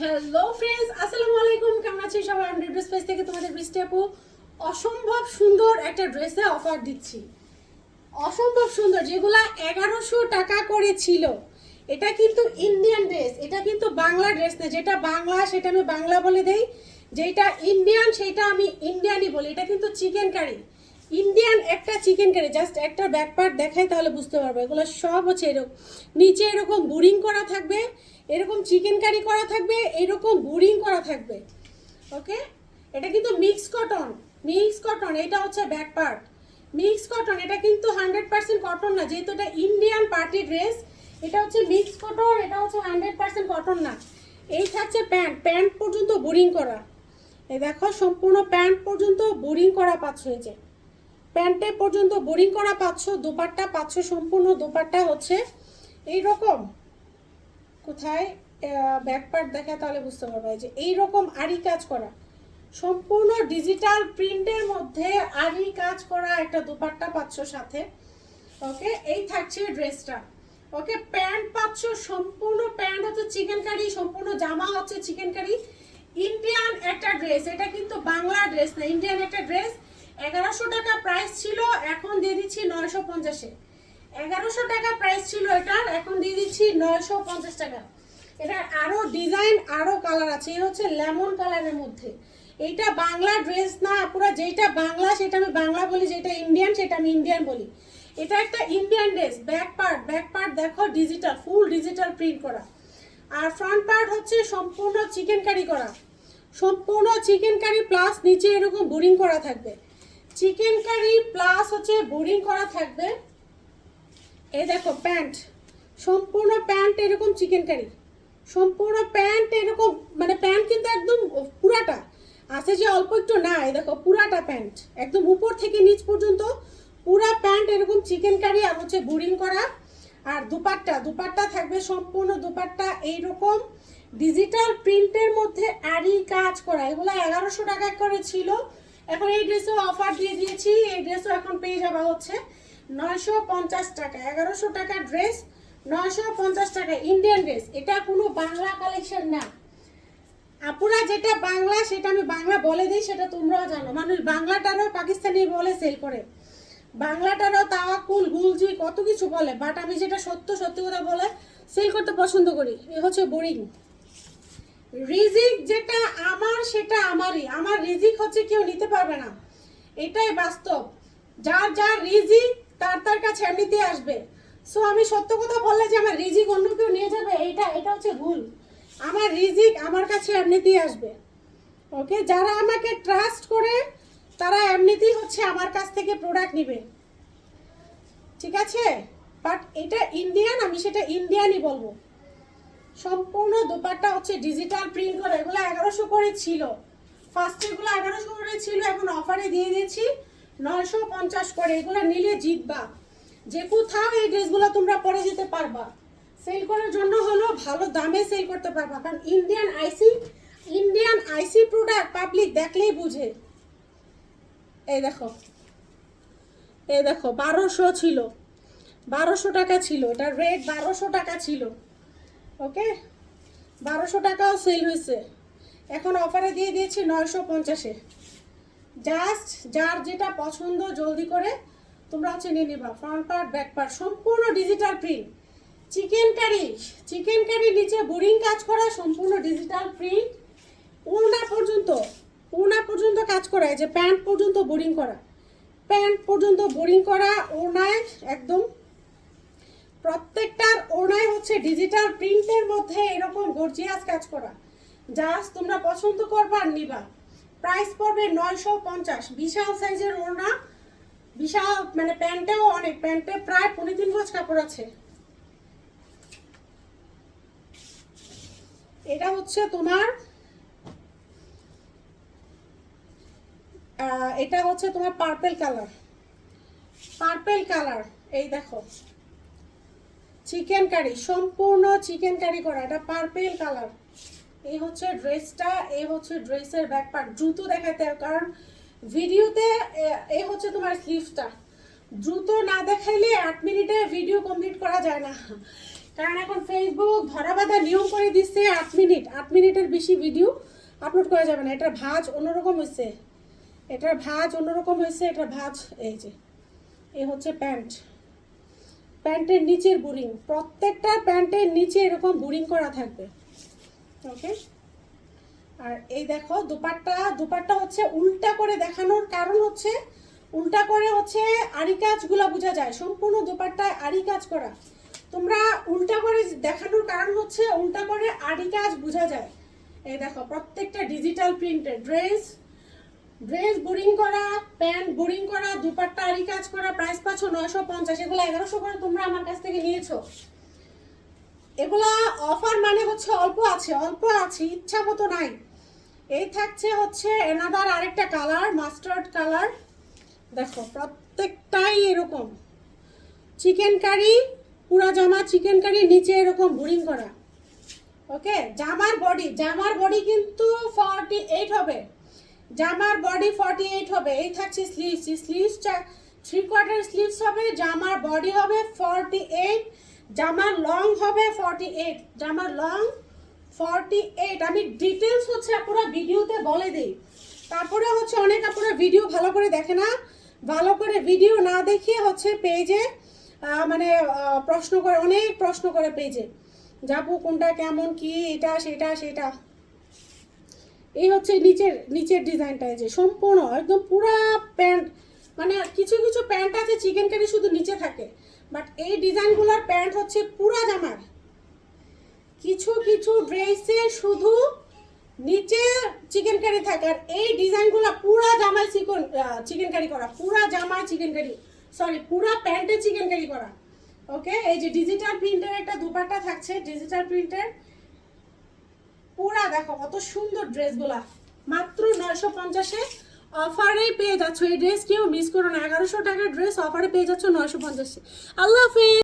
Hello friends আসসালামু আলাইকুম কেমন আছি সবাই? আমি ড্রেস স্পেস থেকে তোমাদের বৃষ্টি আপু। অসম্ভব সুন্দর একটা ড্রেসে অফার দিচ্ছি। অসম্ভব সুন্দর, যেগুলা এগারোশো টাকা করে ছিল। এটা কিন্তু ইন্ডিয়ান ড্রেস এটা কিন্তু বাংলা ড্রেস না। যেটা বাংলা, সেটা আমি বাংলা বলে দেই। যেটা ইন্ডিয়ান সেটা আমি ইন্ডিয়ানই বলি। এটা কিন্তু চিকেন কারি ইন্ডিয়ান একটা চিকেন কারি জাস্ট একটা ব্যাক পার্ট দেখাই তাহলে বুঝতে পারবে। এগুলো সব হচ্ছে এরকম, নিচে এরকম বুরিং করা থাকবে, এরকম চিকেন কারি করা থাকবে, এরকম বুরিং করা থাকবে। ওকে এটা কিন্তু মিক্স কটন মিক্স কটন এটা হচ্ছে ব্যাক পার্ট মিক্স কটন এটা কিন্তু হান্ড্রেড পার্সেন্ট কটন না, যেহেতু এটা ইন্ডিয়ান পার্টি ড্রেস এটা হচ্ছে মিক্স কটন এটা হচ্ছে হান্ড্রেড পার্সেন্ট কটন না। এই থাকছে প্যান্ট প্যান্ট পর্যন্ত বোরিং করা। এই দেখো, সম্পূর্ণ প্যান্ট পর্যন্ত বোরিং করা পাচ্ছ যে। প্যান্টে পর্যন্ত বোরিং করা পাচ্ছ দোপাট্টা পাচ্ছ সম্পূর্ণ দোপাট্টা হচ্ছে এই রকম কোথায় ব্যাক পার্ট দেখা তাহলে বুঝতে পারবে যে এই রকম আরি কাজ করা। সম্পূর্ণ ডিজিটাল প্রিন্টের মধ্যে আরি কাজ করা একটা দোপাট্টা পাচ্ছ সাথে। ওকে এই থাকছে ড্রেসটা ওকে প্যান্ট পাচ্ছ সম্পূর্ণ প্যান্ট হচ্ছে চিকেন কারি সম্পূর্ণ জামা হচ্ছে চিকেন কারি ইন্ডিয়ান একটা ড্রেস এটা কিন্তু বাংলা ড্রেস না ইন্ডিয়ান একটা ড্রেস এগারোশো টাকা প্রাইস ছিল, এখন দিয়ে দিচ্ছি নয়শো পঞ্চাশে। এগারোশো টাকা প্রাইস ছিল এটার, এখন দিয়ে দিচ্ছি নয়শো পঞ্চাশ টাকা। এটার আরও ডিজাইন আরও কালার আছে, এই হচ্ছে লেমন কালারের মধ্যে। এইটা বাংলা ড্রেস না, পুরো যেটা বাংলা, সেটা আমি বাংলা বলি যেটা ইন্ডিয়ান সেটা আমি ইন্ডিয়ান বলি। এটা একটা Indian dress back part back part দেখো ডিজিটাল ফুল ডিজিটাল প্রিন্ট করা। আর ফ্রন্ট পার্ট হচ্ছে সম্পূর্ণ চিকেন কারি করা। সম্পূর্ণ চিকেন কারি প্লাস নিচে এরকম বোরিং করা থাকবে। চিকেন কারি প্লাস হচ্ছে বোরিং করা থাকবে। এই দেখো প্যান্ট সম্পূর্ণ প্যান্ট এরকম চিকেন কারি সম্পূর্ণ প্যান্ট এরকম মানে প্যান্ট কিন্তু একদম পুরাটা। আছে যে অল্প একটু না, এই দেখো পুরাটা প্যান্ট একদম উপর থেকে নিচ পর্যন্ত পুরা প্যান্ট এরকম চিকেন কারি আর হচ্ছে বোরিং করা। আর দুপাট্টা দুপাট্টা থাকবে সম্পূর্ণ দুপাট্টা এইরকম। ডিজিটাল প্রিন্টের মধ্যে আরি কাজ করা। এগুলো এগারোশো টাকা করে ছিল। এখন এই ড্রেসও অফার দিয়ে দিয়েছি, এই ড্রেসও এখন পেয়ে যাওয়া হচ্ছে নয়শো পঞ্চাশ টাকা, এগারোশো টাকা ড্রেস নয়শো পঞ্চাশ টাকা ইন্ডিয়ান ড্রেস এটা কোনো বাংলা কালেকশন না। আপুরা যেটা বাংলা, সেটা আমি বাংলা বলে দিই, সেটা তোমরাও জানো। মানুষ বাংলাটারও পাকিস্তানি বলে সেল করে। বাংলাটারও তাওয়াকুল গুলজি, কত কিছু বলে বাট আমি যেটা সত্য সত্যি কথা বলে সেল করতে পছন্দ করি, এ হচ্ছে বোরিং রিজিক যেটা আমার, সেটা আমারই। আমার রিজিক হচ্ছে কেউ নিতে পারবে না। এটাই বাস্তব। যার যার রিজিক, তার তার কাছে এমনিতে আসবে। সো আমি সত্য কথা বললে যে আমার রিজিক অন্য কেউ নিয়ে যাবে, এটা এটা হচ্ছে ভুল। আমার রিজিক আমার কাছে এমনিতেই আসবে। ওকে যারা আমাকে ট্রাস্ট করে, তারা এমনিতেই হচ্ছে আমার কাছ থেকে প্রোডাক্ট নেবে। ঠিক আছে? বাট এটা ইন্ডিয়ান আমি সেটা ইন্ডিয়ানই বলব। সম্পূর্ণ দোপাট্টা হচ্ছে ডিজিটাল প্রিন্ট করে, এগুলো এগারোশো করে ছিল। ফার্স্ট এগুলো এগারোশো করে ছিল, এখন অফারে দিয়ে দিয়েছি নয়শো পঞ্চাশ করে, এগুলো নিলে জিতবা। যে কোথাও এই ড্রেসগুলো তোমরা পরে যেতে পারবা। সেল করার জন্য হলো ভালো দামে সেল করতে পারবা, কারণ Indian IC Indian IC product public দেখলেই বুঝে। এই দেখো এই দেখো, বারোশো ছিল, বারোশো টাকা ছিল, এটা রেট বারোশো টাকা ছিল। ওকে? বারোশো টাকাও সেল হয়েছে। এখন অফারে দিয়ে দিয়েছি নয়শো পঞ্চাশে। জাস্ট যার যেটা পছন্দ, জলদি করে তোমরা হচ্ছে নিয়ে নিবা। ফ্রন্ট পার্ট ব্যাক পার্ট সম্পূর্ণ digital print chicken curry chicken curry নিচে বোরিং কাজ করা, সম্পূর্ণ ডিজিটাল প্রিন্ট উনা পর্যন্ত ওনা পর্যন্ত কাজ করা যে প্যান্ট পর্যন্ত বোরিং করা। প্যান্ট পর্যন্ত বোরিং করা ওনায় একদম প্রত্যেকটার ওনায় হচ্ছে ডিজিটাল প্রিন্টের মধ্যে এরকম গর্জিয়াস কাজ করা। জাস্ট তোমরা পছন্দ করবা নিবা। প্রাইস পড়বে নয়শো পঞ্চাশ। বিশাল সাইজের ওড়না। বিশাল মানে প্যান্টেও অনেক। প্যান্টে প্রায় পনেরো তিন গজ কাপড় আছে। এটা হচ্ছে তোমার এটা হচ্ছে তোমার পার্পেল কালার পার্পেল কালার এই দেখো। চিকেন কারি সম্পূর্ণ চিকেন কারি করা, এটা পার্পেল কালার এই হচ্ছে ড্রেসটা এই হচ্ছে ড্রেসের ব্যাক পার্ট দ্রুত দেখাতে হবে, কারণ ভিডিওতে এই হচ্ছে তোমার স্লিভসটা দ্রুত না দেখাইলে আট মিনিটে ভিডিও কমপ্লিট করা যায় না। কারণ এখন ফেসবুক ধরা বাঁধা নিয়ম করে দিচ্ছে আট মিনিট। আট মিনিটের বেশি ভিডিও আপলোড করা যাবে না। এটার ভাঁজ অন্যরকম হয়েছে এটার ভাঁজ অন্যরকম হয়েছে এটার ভাজ, এই যে এ হচ্ছে প্যান্ট প্যান্টের নিচের বুরিং, প্রত্যেকটা প্যান্টের নিচে এরকম বুরিং করা থাকবে। ওকে আর এই দেখো, দুপাট্টা দুপাট্টা হচ্ছে উল্টা করে দেখানোর কারণ হচ্ছে, উল্টা করে হচ্ছে আড়ি কাজগুলো বোঝা যায়। সম্পূর্ণ দুপাট্টায় আড়ি কাজ করা। তোমরা উল্টা করে দেখানোর কারণ হচ্ছে, উল্টা করে আড়ি কাজ বোঝা যায়। এই দেখো, প্রত্যেকটা ডিজিটাল প্রিন্টের ড্রেস ড্রেস বোরিং করা প্যান্ট বোরিং করা, দুপাট্টা আড়ি কাজ করা প্রাইস পাচ্ছ নয়শো পঞ্চাশ, এগুলো এগারোশো করে তোমরা আমার কাছ থেকে নিয়েছো। এগুলা অফার মানে হচ্ছে অল্প আছে অল্প আছে, ইচ্ছা মতো নাই। এই থাকছে হচ্ছে এনাদার আরেকটা কালার মাস্টার্ড কালার দেখো, প্রত্যেকটাই এরকম। চিকেন কারি পুরা জামা চিকেন কারি নিচে এরকম বোরিং করা। ওকে জামার বডি জামার বডি কিন্তু ফর্টি এইট হবে। জামার বডি ফর্টি এইট হবে। এই থাকছে স্লিভস স্লিভসটা থ্রি কোয়ার্টার স্লিভস হবে, জামার বডি হবে ফর্টি এইট জামার লং হবে ফর্টি এইট জামার লং ফর্টি এইট আমি ডিটেলস হচ্ছে পুরো ভিডিওতে বলে দিই। তারপরে হচ্ছে অনেক আপনারা ভিডিও ভালো করে দেখে না। ভালো করে ভিডিও না দেখিয়ে হচ্ছে পেজে মানে প্রশ্ন করে, অনেক প্রশ্ন করে পেজে যাব কোনটা কেমন, কি, এটা, সেটা সেটা। এই হচ্ছে নিচের নিচের ডিজাইনটা যে সম্পূর্ণ একদম পুরা প্যান্ট মানে কিছু কিছু প্যান্ট আছে চিকেন কারি শুধু নিচে থাকে বাট এই ডিজাইনগুলোর প্যান্ট হচ্ছে পুরা জামার। কিছু কিছু ড্রেসে শুধু নিচে চিকেন কারি থাকে, আর এই ডিজাইনগুলো পুরা জামায় চিকন চিকেন কারি করা, পুরা জামায় চিকেন কারি সরি পুরা প্যান্টে চিকেন কারি করা। ওকে এই যে ডিজিটাল প্রিন্টের একটা দুপাট্টা থাকছে ডিজিটাল প্রিন্টের পুরা দেখো কত সুন্দর ড্রেসগুলা। মাত্র নয়শো পঞ্চাশে অফারে পেয়ে যাচ্ছ। এই ড্রেস কেউ মিস করো না। এগারোশো টাকার ড্রেস অফারে পেয়ে যাচ্ছ নয়শো পঞ্চাশে। আল্লাহ হাফিজ।